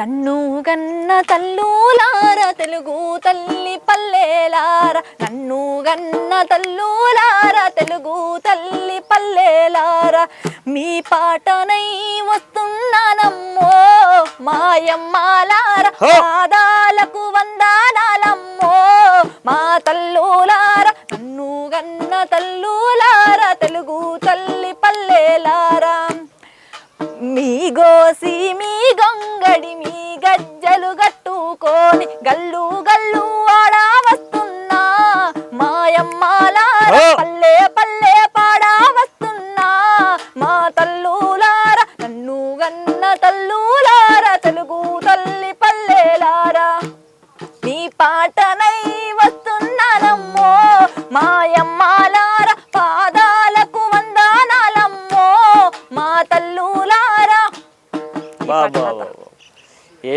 నన్ను గన్న తల్లులార తెలుగు తల్లి పల్లెలార. నన్ను గన్న తల్లులార తెలుగు తల్లి పల్లెలార. మీ పాటనై వస్తున్నానమ్మో మాయమ్మాలార! పాదాలకు వందనాలమ్మో. గోసి మీ గొంగడి మీ గజ్జలు గట్టుకొని గల్లు గల్లు ఆడా వస్తున్నా మాయమ్మాలార ఓ! పల్లె పల్లె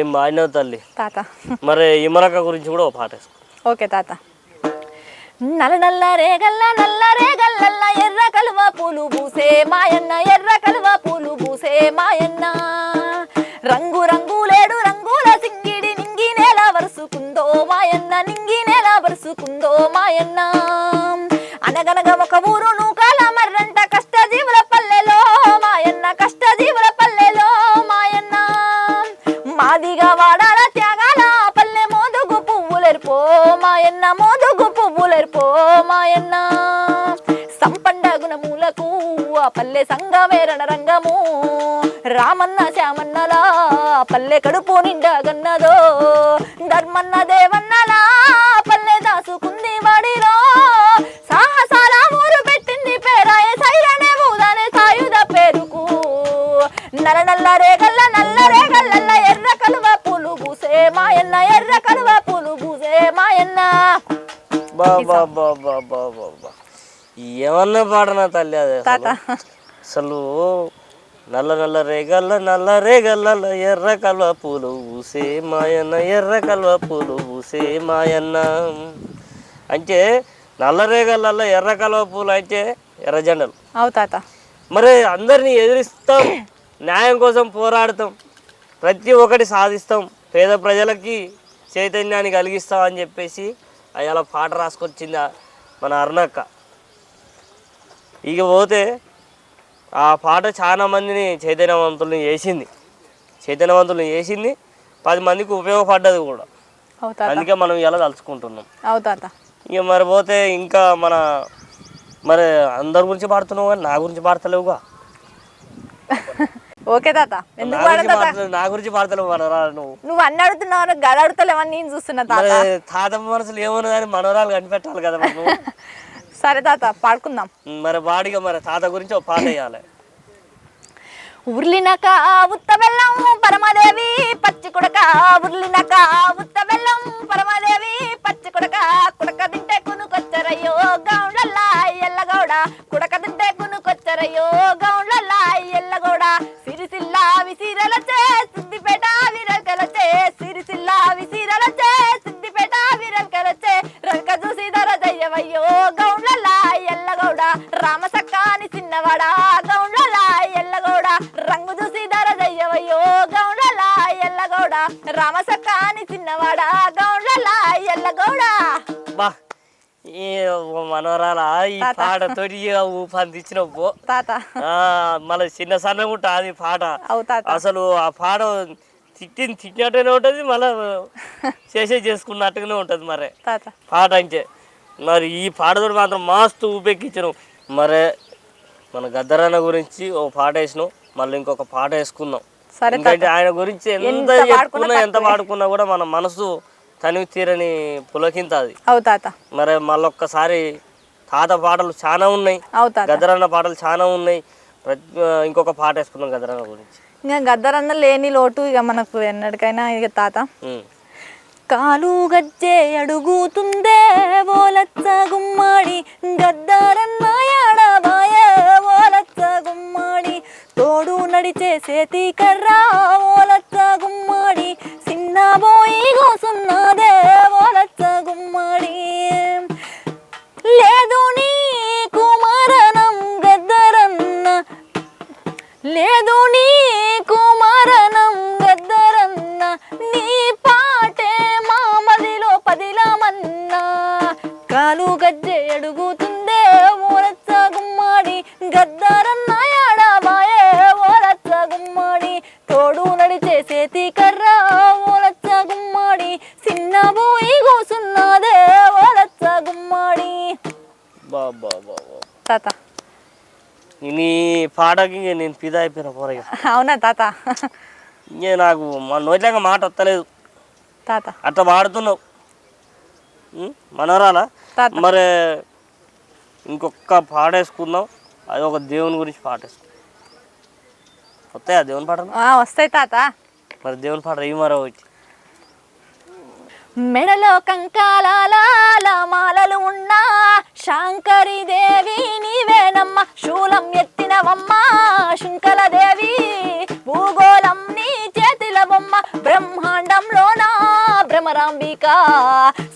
ఏం మాడినావు తల్లి? తాత. మరి ఇమరక గురించి కూడా ఒక పాట. ఓకే తాత. నల్ల నల్ల రేగల్ల నల్ల రేగల్లల్ల ఎర్ర కలువ పూలు పూసే మాయన్న ఎర్ర కలువ పూలు పూసే మాయన్న. రంగు రంగు లేడు రంగుల సింగిడి నింగి నేల వరుసుకుందో మాయన్న నింగి నేల వరుసుకుందో మాయన్న. అదిగా వాడాల త్యాగాల. పల్లె మోదుగు పువ్వులెరుపో మాయన్న మోదుగు పువ్వులెరుపో మాయన్న సంపండ గుణములకు ఆ పల్లె సంగమేరణ రంగము. రామన్న శ్యామన్నలా పల్లె కడుపు నిండా గన్నదో. ధర్మన్న దేవన్నలా బా ఏమన్నా పాడనా తల్లి అది అసలు. నల్ల నల్ల రేగల్ల నల్ల రేగల్ల ఎర్ర కల్వ పూలు పూసే మాయన్న ఎర్ర కల్వ పూలు పూసే మాయన్న. అంటే నల్ల రేగల్ల ఎర్ర కల్వ పూలు అంటే ఎర్ర జెండలు. అవు తాత. మరి అందరినీ ఎదిరిస్తాం న్యాయం కోసం పోరాడతాం ప్రతి ఒక్కటి సాధిస్తాం పేద ప్రజలకి చైతన్యాన్ని కలిగిస్తాం అని చెప్పేసి అలా పాట రాసుకొచ్చింది మన అరుణక్క ఇక పోతే ఆ పాట చాలా మందిని చైతన్యవంతుల్ని చేసింది. చైతన్యవంతుల్ని చేసింది. పది మందికి ఉపయోగపడ్డది కూడా. అందుకే మనం ఇలా తలుచుకుంటున్నాం. అవు తాత. ఇక మరి పోతే ఇంకా మన మరి అందరి గురించి పాడుతున్నావు కానీ నా గురించి పాడతలేవుగా. ఓకే తాత. ఎందుకు పాడతలేవు నా గురించి పాడతలేవు మనవరాలు నువ్వు. నువ్వు అన్ని అడుగుతున్నావు గద అడుగుతలేవని నేను చూస్తున్నా తాత. మరి తాతమ్మ మనసులు ఏమన్నదని మనవరాలు కనిపెట్టాలి కదా నువ్వు. సరే తాత పాడుకుందాం. మరి వాడిగా మరి తాత గురించి ఒక పాట వేయాలి. ఉర్లినక ఉత్త బెల్లం పరమదేవి పచ్చి కుడక ఉర్లినక మనవరాల ఈ పాటతోటి తాత. మళ్ళీ చిన్న సన్నగా ఉంటుంది ఆ పాట. అసలు ఆ పాట తిట్టింది తిట్టినట్టుగానే ఉంటుంది మళ్ళీ చేసే చేసుకున్నట్టుగానే ఉంటుంది మరి. తాత. పాట అంటే మరి ఈ పాటతో మాత్రం మస్తు ఊపెక్కించను. మరి మన గద్దరన్న గురించి ఓ పాట వేసినాం మళ్ళీ ఇంకొక పాట వేసుకుందాం. సరే ఎందుకంటే ఆయన గురించి ఎంత చెప్పుకున్నా ఎంత పాడుకున్నా కూడా మన మనసు తనివి తీరని పులకింత అది. మరి మళ్ళొక్కసారి తాత పాటలు చాలా ఉన్నాయి. గద్దరన్న పాటలు చాలా ఉన్నాయి. ఇంకొక పాట వేసుకున్నాం గద్దరన్న గురించి. ఇంకా గద్దరన్న లేని లోటు ఇక మనకు ఎన్నటికైనా ఇక తాత. కాలు గజ్జే అడుగుతుందే ఓలచ్చ గుమ్మాడి. గద్దరన్న యాడబాయే ఓలచ్చ గుమ్మాడి. తోడు నడిచే చేతి కర్రా ఓలచ్చ గుమ్మాడి. చిన్న బోయి గోసున్నదే ఓలచ్చ గుమ్మాడి. మరదు నీకు మరణం గద్దరన్న. నీ పాటే మామదిలో పదిలమన్న. కాలు గజ్జె అడుగుతుందే ఓరచ్చ గుమ్మాడి. గద్దరన్న యాడాబాయే ఓరచ్చ గుమ్మాడి. తోడు నడిచే చేతి కర్ర ఓరచ్చ గుమ్మాడి. చిన్న పోయి కూసున్నదే ఓరచ్చ గుమ్మాడి. బాబా నీ పాటకి నేను ఫిదా అయిపోయిన పోరగా అవునా తాత? ఇంకే నాకు మా నోట్లేక మాట వస్తలేదు. తాత. అట్లా పాడుతున్నావు. ఉం? మనోరాలా తాత. మరి ఇంకొక పాట వేసుకుందాం. అది ఒక దేవుని గురించి పాట వేసుకుందాం. వస్తాయా దేవుని పాటలు? ఆ, వస్తాయి తాత. మరి దేవుని పాట ఈ మరో వచ్చి మెడలో కంకాలాల మాలలు ఉన్నా శాంకరి దేవి నీవేనమ్మ శూలం ఎత్తినవమ్మ శుంకల దేవి భూగోళం నీ చేతిల బొమ్మ బ్రహ్మాండంలోనా భ్రమరాంబిక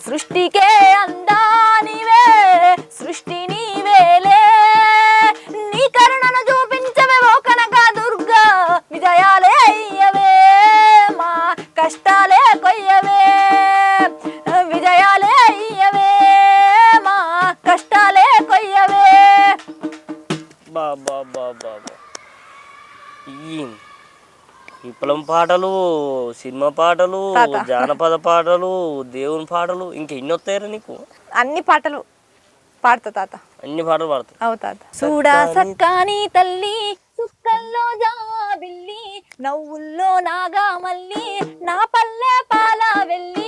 సృష్టికే అందా. పాటలు సినిమా పాటలు తాత. జానపద పాటలు దేవుని పాటలు ఇంక ఎన్ని వస్తాయరా నీకు? అన్ని పాటలు పాడతా తాత. అన్ని పాటలు పాడతాయి అవుతాత చూడా సక్కాని తల్లి సుక్కల్లో జాబిల్లి నవ్వుల్లో నాగా మల్లి నా పల్లె పాల వెళ్ళి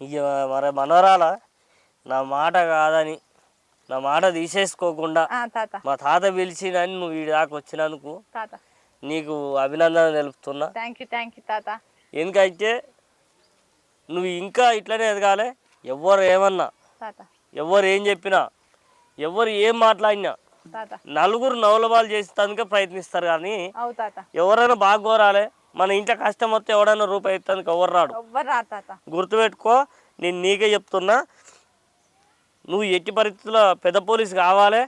ఇక మరి మనోరాల నా మాట కాదని నా మాట తీసేసుకోకుండా మా తాత పిలిచినని నువ్వు వీడి దాకా వచ్చినందుకు నీకు అభినందన తెలుపుతున్నా. థ్యాంక్ యూ థ్యాంక్ యూ తాత. ఎందుకంటే నువ్వు ఇంకా ఇట్లనే ఎదగాలి ఎవరు ఏమన్నా ఎవరు ఏం చెప్పినా ఎవరు ఏం మాట్లాడినా నలుగురు నవలబాలు చేసేందుకే ప్రయత్నిస్తారు కానీ ఎవరైనా బాగా కోరాలి మన ఇంట్లో కష్టం వస్తే ఎవడైనా రూపాయి ఇస్తానికి ఎవరు రాడు. గుర్తుపెట్టుకో నేను నీకే చెప్తున్నా నువ్వు ఎట్టి పరిస్థితుల్లో పెద్ద పోలీస్ కావాలి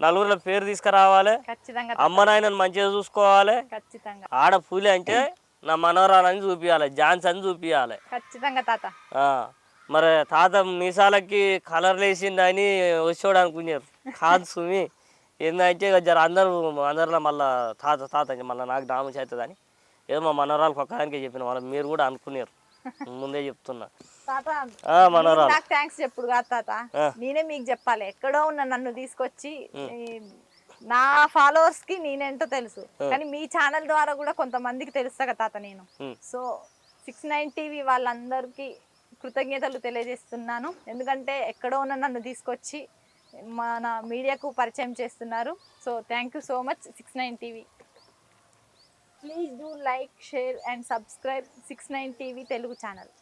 నలుగురిలో పేరు తీసుకురావాలి అమ్మ నాయనని మంచిగా చూసుకోవాలి. ఆడ పూలి అంటే నా మనవరాలని చూపించాలి జాన్స్ అని చూపించాలి ఖచ్చితంగా తాత. మరి తాత మీసాలకి కలర్ వేసిందని వచ్చాడు అనుకున్నారు కాదు సుమి. ఇక జర అందరూ అందరిలో మళ్ళా తాత తాత మళ్ళీ నాకు డామేజ్ అవుతుందని ఏదో మా మనవరాలకు ఒక్కదానికే చెప్పిన వాళ్ళు మీరు కూడా అనుకున్నారు. ముందే చెప్తున్నా. మనవరాలు నాకు థ్యాంక్స్ చెప్పుడు కాదు తాత. నేనే మీకు చెప్పాలి. ఎక్కడో ఉన్న నన్ను తీసుకొచ్చి నా ఫాలోవర్స్కి నేనేంటో తెలుసు? కానీ మీ ఛానల్ ద్వారా కూడా కొంతమందికి తెలుస్తా కదా తాత నేను. సో సిక్స్ నైన్ టీవీ వాళ్ళందరికీ కృతజ్ఞతలు తెలియజేస్తున్నాను. ఎందుకంటే ఎక్కడో ఉన్న నన్ను తీసుకొచ్చి మన మీడియాకు పరిచయం చేస్తున్నారు. So thank you so much six nine TV please do like share and subscribe six nine TV Telugu channel